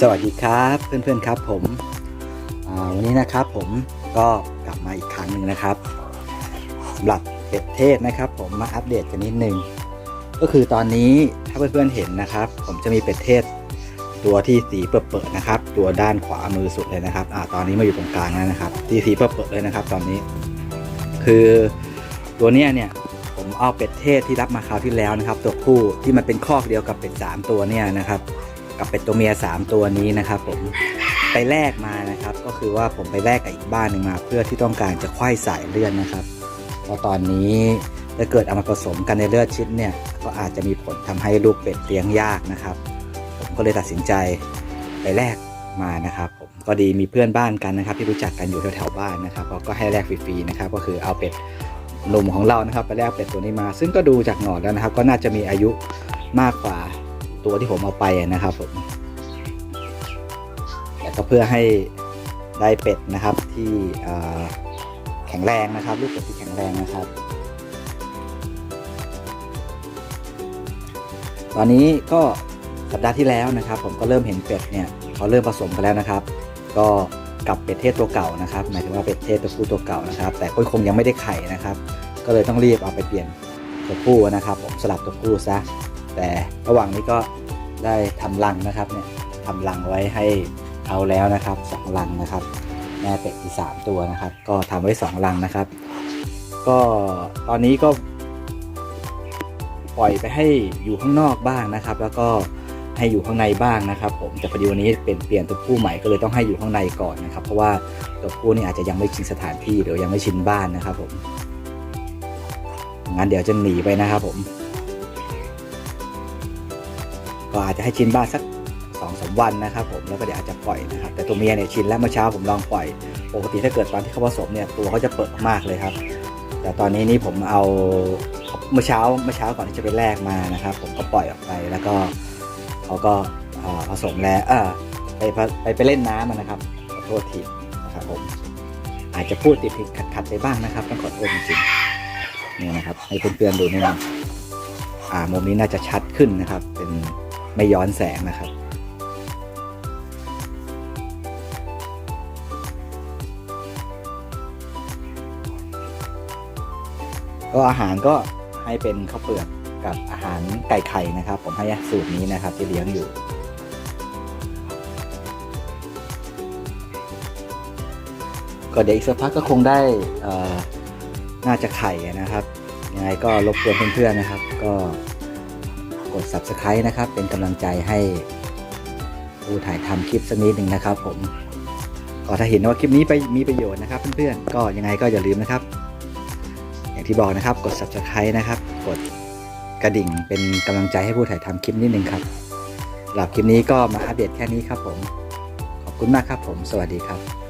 สวัสดีครับเพื่อนๆครับผมวันนี้นะครับผมก็กลับมาอีกครั้งหนึ่งนะครับสำหรับเป็ดเทศนะครับ ผมมาอัปเดตกันนิดนึงก็คือตอนนี้ถ้าเพื่อนๆเห็นนะครับ ผมจะมีเป็ดเทศ ตัวที่สีเปิดๆนะครับ ตัวด้านขวามือสุดเลยนะครับอ่าตอนนี้มาอยู่ตรงกลางแล้วนะครับ ที่สีเปิดๆเลยนะครับ ตอนนี้ คือตัวเนี้ยเนี่ยผมเอาเป็ดเทศที่รับมาคราวที่แล้วนะครับ ตัวผู้ที่มันเป็นคอกเดียวกับเป็ดสามตัวเนี่ยนะครับ กับเป็ดตัวเมีย 3 ตัวนี้นะครับผมไปแลกมานะครับ ก็คือว่าผมไปแลกกับอีกบ้านหนึ่งมา เพื่อที่ต้องการจะควายสายเลือดนะครับเพราะตอนนี้ถ้าเกิดเอามาผสมกันในเลือดชิ้นเนี่ยก็อาจจะมีผลทำให้ลูกเป็ดเลี้ยงยากนะครับ ผมก็เลยตัดสินใจไปแลกมานะครับ ผมก็ดีมีเพื่อนบ้านกันนะครับ ที่รู้จักกันอยู่แถวๆบ้านนะครับเขาก็ให้แลกฟรีๆนะครับ ก็คือเอาเป็ดหนุ่มของเรานะครับ ไปแลกเป็ดตัวนี้มา ซึ่งก็ดูจากหงอดแล้วนะครับ ก็น่าจะมีอายุมากกว่า ตัวที่ผมเอาไปนะครับผมแต่ก็เพื่อให้ได้เป็ดนะครับที่แข็งแรงนะครับลูกเป็ดที่แข็งแรงนะครับ ตอนนี้ก็สัปดาห์ที่แล้วนะครับ ผมก็เริ่มเห็นเป็ดเนี่ยเขาเริ่มผสมกันแล้วนะครับ ก็กับเป็ดเทศตัวเก่านะครับหมายถึงว่าเป็ดเทศตัวผู้ตัวเก่านะครับ แต่ก็คงยังไม่ได้ไข่นะครับ ก็เลยต้องรีบเอาไปเปลี่ยนตัวผู้นะครับ ผมสลับตัวผู้ซะ แต่ระหว่างนี้ก็ได้ทำรังนะครับเนี่ยทำรังไว้ให้เขาแล้วนะครับสองรังนะครับ แม่เป็ดอีกสามตัวนะครับ ก็ทำไว้สองรังนะครับ ก็ตอนนี้ก็ ปล่อยไปให้อยู่ข้างนอกบ้างนะครับ แล้วก็ให้อยู่ข้างในบ้างนะครับ ผมแต่พอดีวันนี้เปลี่ยนเปลี่ยนตัวผู้ใหม่ก็เลยต้องให้อยู่ข้างในก่อนนะครับ เพราะว่าตัวผู้นี่อาจจะยังไม่ชินสถานที่หรือยังไม่ชินบ้านนะครับ ผมงั้นเดี๋ยวจะหนีไปนะครับผม ก็อาจจะให้ชินบ้านสักสองสามวันนะครับผมแล้วก็เดี๋ยวอาจจะปล่อยนะครับแต่ตัวเมียเนี่ยชินแล้วเมื่อเช้าผมลองปล่อย ปกติถ้าเกิดตอนที่เขาผสมเนี่ยตัวเขาจะเปิดมากเลยครับ แต่ตอนนี้นี่ผมเอาเมื่อเช้าเมื่อเช้าก่อนที่จะไปแลกมานะครับ ผมก็ปล่อยออกไปแล้วก็เขาก็อ่าผสมแล้วเออไปไปไปเล่นน้ำนะครับขอโทษทีนะครับผมอาจจะพูดติดติดขัดขัดๆไปบ้างนะครับต้องขอโทษจริงๆนี่นะครับให้เพื่อนๆดูนี่นะอ่ามุมนี้น่าจะชัดขึ้นนะครับเป็น ไม่ย้อนแสงนะครับ ก็อาหารก็ให้เป็นข้าวเปลือกกับอาหารไก่ไข่นะครับ ผมให้สูตรนี้นะครับที่เลี้ยงอยู่ก็เดี๋ยวอีกสักพักก็คงได้เอ่อน่าจะไข่นะครับยังไงก็รบกวนเพื่อนๆนะครับ ก็ กด subscribe นะครับ เป็นกำลังใจให้ผู้ถ่ายทำคลิปสักนิดหนึ่งนะครับ ผมก็ถ้าเห็นว่าคลิปนี้ไปมีประโยชน์นะครับ เพื่อนๆก็ยังไงก็อย่าลืมนะครับ อย่างที่บอกนะครับกด subscribe นะครับ กดกระดิ่งเป็นกำลังใจให้ผู้ถ่ายทำคลิปนิดนึงครับสำหรับคลิปนี้ก็มาอัปเดตแค่นี้ครับผม ขอบคุณมากครับผม สวัสดีครับ